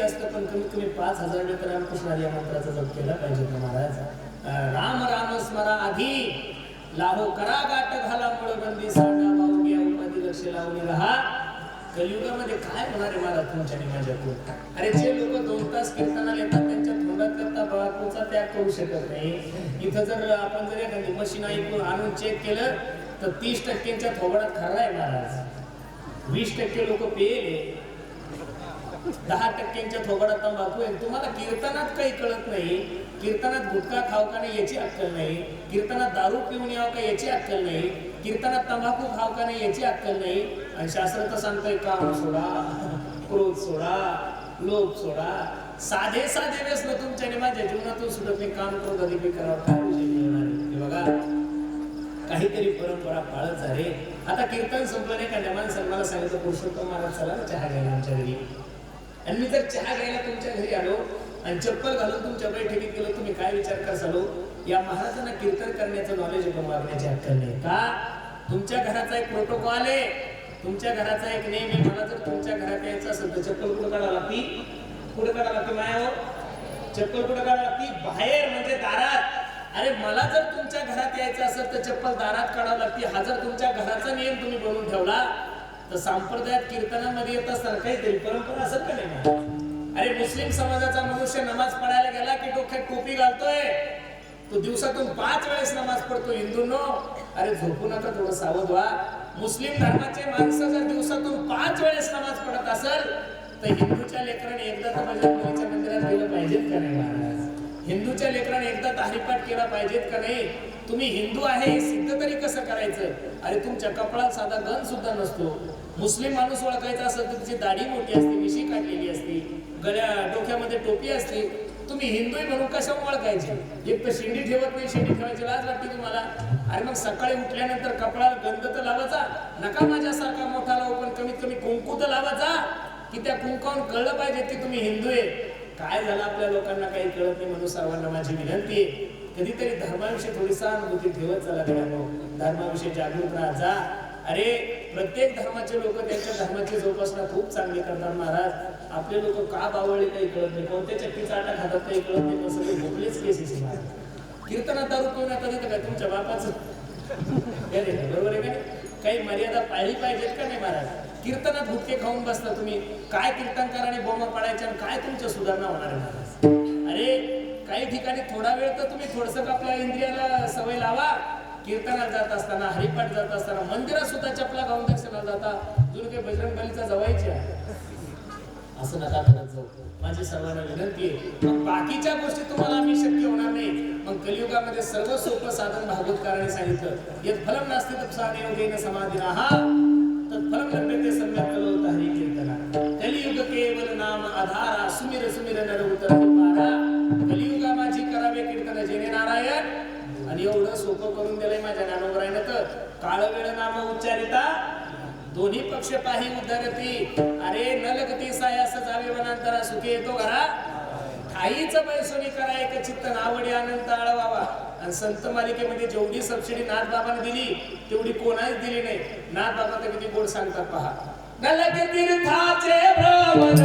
जास्त पण कमीत कमी पाच हजार वेळ तर रामकृष्ण या मंत्राचा जप केला पाहिजे ना महाराज राम राम स्मरा आधी लाहो करा गाठ घाला मुळ बंदी सांगा भाऊ उपाधी लक्ष लावून राहा. कलियुगामध्ये काय होणार आहे महाराज तुमच्या आणि माझ्यातून अरे जे लोक दोन तास कीर्तनाला येतात त्यांच्या तोंडात करता बाळापूचा त्याग करू शकत नाही. इथं जर आपण जर एखादी मशीन ऐकून आणून चेक केलं तर तीस टक्क्यांच्या थोबडात खरा आहे महाराज. वीस टक्के लोक पेले दहा टक्क्यांच्या थोबाडात तंबाखू आहे. तुम्हाला कीर्तनात काही कळत नाही. कीर्तनात गुटखा खाव का नाही याची अक्कल नाही. कीर्तनात दारू पिऊन यावं का याची अक्कल नाही. कीर्तनात तंबाखू खाव का नाही याची अक्कल नाही. आणि शास्त्र तर सांगतोय काम सोडा क्रोध सोडा लोभ सोडा. साधे साधे व्यसन तुमच्याने माझ्या जीवनातून सुद्धा मी काम क्रोध अधिक करावं. काय विषय मिळणार बघा. काहीतरी परंपरा पाळत झाले आता कीर्तन संपलं नाही का? माणसानं मला सांगितलं पुरुषोत्तम महाराज चला चहा घ्यायला आमच्या घरी. आणि मी जर चहा घ्यायला तुमच्या घरी आलो आणि चप्पल घालून तुमच्या बैठकीत गेलो तुम्ही काय विचार करसालो? या महाराजांना कीर्तन करण्याचं नॉलेज आहे हक्क नाही का? तुमच्या घराचा एक प्रोटोकॉल आहे. तुमच्या घराचा एक नेम आहे. मला जर तुमच्या घरात यायचं असेल तर चप्पल कुठं काढा लागती? कुठं काढा लागते मायावर हो? चप्पल कुठं काढा लागती? बाहेर म्हणजे दारात. अरे मला जर तुमच्या घरात यायचं असेल तर चप्पल दारात काढावं लागते. हा जर तुमच्या घराचा नियम तुम्ही बनवून ठेवला तर संप्रदायात कीर्तनामध्ये येत असताना काहीतरी परंपरा असत का नाही? अरे मुस्लिम समाजाचा मनुष्य नमाज पडायला गेला की डोक्यात टोपी घालतोय? तो दिवसातून पाच वेळेस नमाज पडतो हिंदूंनो. अरे झोपू नका थोडं सावध व्हा. मुस्लिम धर्माचे माणसं जर दिवसातून पाच वेळेस नमाज पडत असेल तर हिंदूच्या लेकराने एकदा तर बजरंगबलीच्या मंदिरात गेलं पाहिजेत का नाही महाराज? हिंदूच्या लेकराने एकदा तारीपाठ केला पाहिजेत का नाही? तुम्ही हिंदू आहे हे सिद्ध तरी कसं करायचं? अरे तुमच्या कपडात साधा गण सुद्धा नसतो. मुस्लिम माणूस ओळखायचा असेल तर तिची दाढी मोठी असते मिशी काढलेली असते गळ्या डोक्यामध्ये टोपी असते. तुम्ही हिंदू म्हणून कशा ओळखायचे? एक तर शेंडी ठेवत नाही शेंडी ठेवायची लाज वाटते तुम्हाला. अरे मग सकाळी उठल्यानंतर कपडाला गंध तर लावायचा नका माझ्यासारखा मोठा लावू पण कमीत कमी कुंकू तर लावायचा की त्या कुंकावून कळलं पाहिजे की तुम्ही हिंदू आहे. काय झालं आपल्या लोकांना काही कळत नाही म्हणून सर्वांना माझी विनंती आहे. कधीतरी धर्माविषयी थोडी सहानुभूती ठेवत चला धर्माविषयी जागृत राहा जा. अरे प्रत्येक धर्माचे लोक त्यांच्या धर्माची जोपासना खूप चांगली करतात महाराज. आपले लोक का बावळले काही कळत नाही. कोणत्या चक्कीचा आटा खातात काही कळत नाही. पण सगळे. भोगलेच केसेस कीर्तनात दारू पिऊन आता तिथं तुमच्या बापाचं. बरोबर आहे का काही मर्यादा पाळली पाहिजेत का नाही महाराज? कीर्तनात भुटके खाऊन बसता तुम्ही. काय कीर्तनकाराने बोमा पाडायच्या आणि काय तुमच्या सुधारणा होणार आहे महाराज? अरे काही ठिकाणी थोडा वेळ तर तुम्ही थोडस आपल्या इंद्रियाला सवय लावा. कीर्तनात जात असताना हरिपाठ जात असताना मंदिरात सुद्धा चपला गाऊन दर्शनाला जाता जुन काही बजरंग बलीचा जवायचे असं नका करत जाऊ. माझी सर्वांना विनंती आहे बाकीच्या गोष्टी तुम्हाला आम्ही शक्य होणार नाही. मग कलियुगामध्ये सर्व सोपं साधन भागवतकाराने सांगितलं. यत फलम नास्ति तत्साने योगेन समाधी हा तत्फलम लभ्यते सम्यक कलो हरी कीर्तना कलियुग केवल नाम आधारा सुमिर सुमिर नर उतरा. एवढं करून दिलंय माझ्या ज्ञानोबरायनं तर. काळ वेळ नाम उच्चारिता दोन्ही पक्ष पाही उद्धरती. अरे न लगती सायास जावे वनांतरा सुखी येतो घरा. काहीच पैसोनी करा एक चित्त नावडी आनंद आळवावा. आणि संत मालिकेमध्ये जेवढी सबसिडी नाथ बाबाने दिली तेवढी कोणाच दिली नाही. नाथ बाबा तर किती गोड सांगतात पहा. न लगे तीर्थाचे भ्रमण,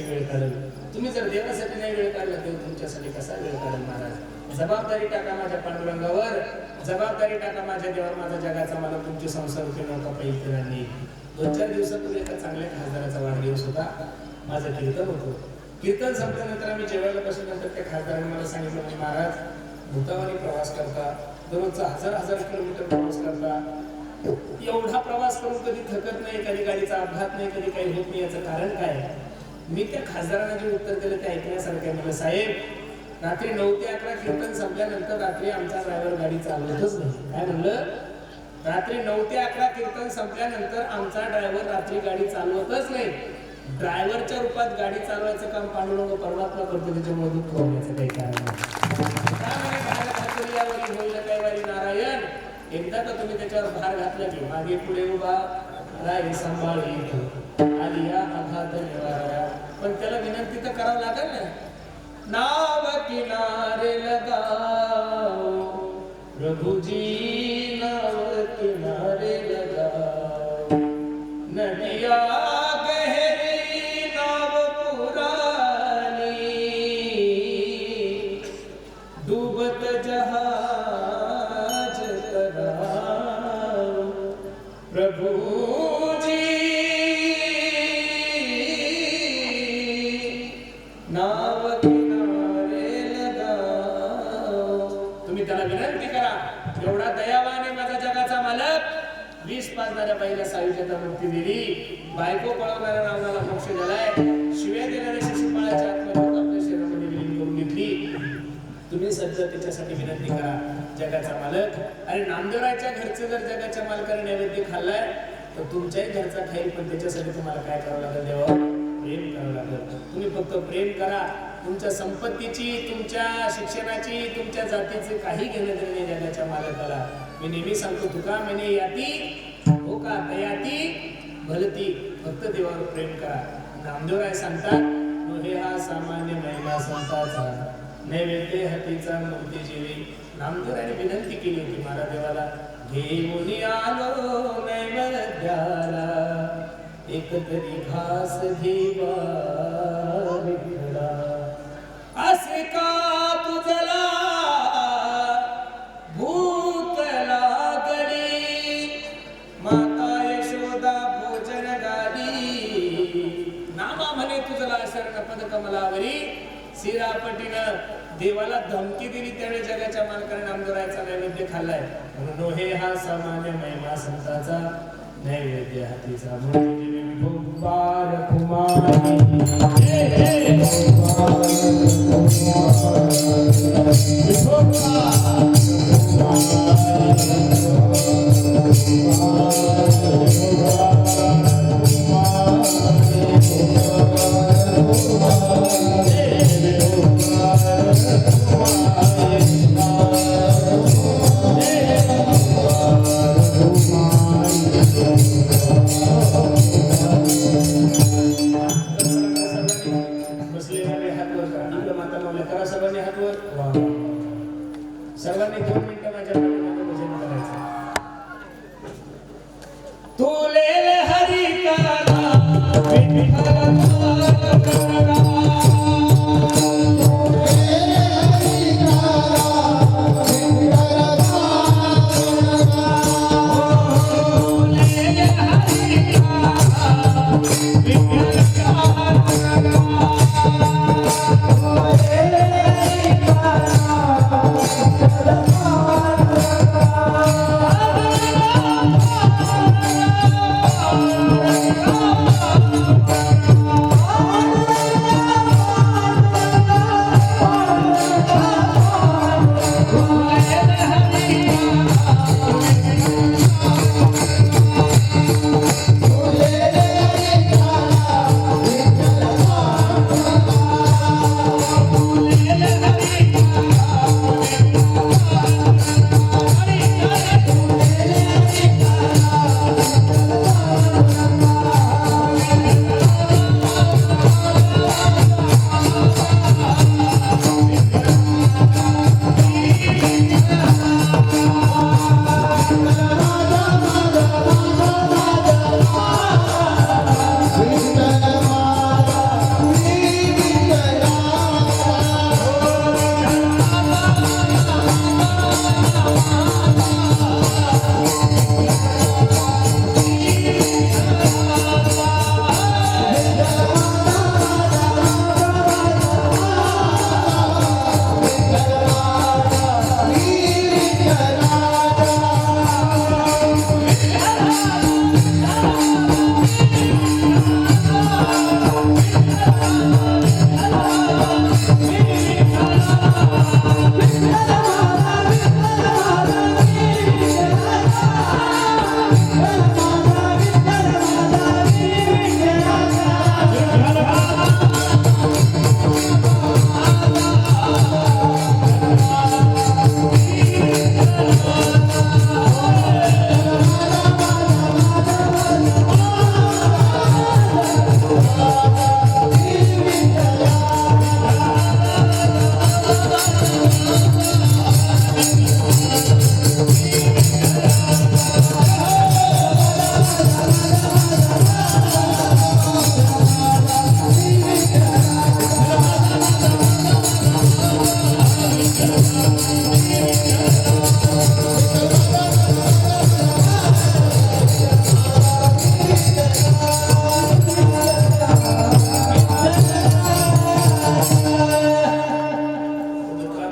तुमच्यासाठी वेळ काढेल तुम्ही जर देवासाठी नाही वेळ काढला देव तुमच्यासाठी कसा वेळ काढेल महाराज? जबाबदारी टाका माझ्या पांडुरंगावर. जबाबदारी टाका माझ्या देवावर. माझा जगाचा मला तुमचे संसार होते नव्हता पैलकिरांनी दोन चार दिवसापूर्वी एका चांगल्या खासदाराचा वाढदिवस होता. माझं कीर्तन होतं. कीर्तन संपल्यानंतर आम्ही जेवायला बसल्यानंतर त्या खासदारांनी मला सांगितलं की महाराज भूतावाने प्रवास करता. दररोजचा हजार हजार किलोमीटर प्रवास करता. एवढा प्रवास करून कधी थकत नाही कधी गाडीचा अपघात नाही कधी काही होत नाही. याचं कारण काय? मी त्या खासदारांना जे उत्तर दिलं ते ऐकण्यासारखं मला. साहेब रात्री नऊ ते अकरा कीर्तन संपल्यानंतर रात्री आमचा ड्रायव्हर गाडी चालवतच नाही. काय म्हणलं? रात्री नऊ ते अकरा कीर्तन संपल्यानंतर आमचा ड्रायव्हर रात्री गाडी चालवतच नाही. ड्रायव्हरच्या रूपात गाडी चालवायचं काम पांडुरंग परमात्मा करतो त्याच्यामुळे दुःख होण्याचं काही कारण नाही. काय म्हणे, होईल काय वारी नारायण? एकदा का तुम्ही त्याच्यावर भार घातला की मागे पुढे उभा राही येतो आणि या अघात निवारा पण त्याला विनंती तर करावं लागेल ना. नाव किनारे लगाओ प्रभुजी बाईला मुक्ती दिली बायको पळवणाऱ्या रावणाला मोक्ष झालाय शिव्या देणाऱ्या शिशुपाळाच्या आत्मज्योत आपल्या शरीरामध्ये विलीन करून घेतली तुम्ही सध्या त्याच्यासाठी विनंती करा जगाचा मालक आणि नामदेवराच्या घरचं जर जगाच्या मालकाने नैवेद्य खाल्लाय तर तुमच्याही घरचा खाईल पण त्याच्यासाठी तुम्हाला काय करावं लागेल देवा प्रेम करावं लागेल तुम्ही फक्त प्रेम करा तुमच्या संपत्तीची तुमच्या शिक्षणाची तुमच्या जातीची काही घेणं देणे नाही जगाच्या मालकाला मी नेहमी सांगतो तुका म्हणे याती का दयाती भलती. फक्त देवावर प्रेम करा. नामदेवराय सांगतात? हे हा सामान्य महिला संताचा नैवेद्य हतीचा मूर्ती जीवी. नामदेवराने विनंती केली होती महाराज देवाला घेऊन आलो नैवेद्याला. एक तरी घास घेवा. देवाला धमकी दिली त्यावेळी जगाच्या मालकाने नामदोरायचा नैवेद्य खाल्लाय म्हणून हे हा सामान्य महिमा संताचा नैवेद्य हातीचा म्हणून तुले हरी करा विठ्ठल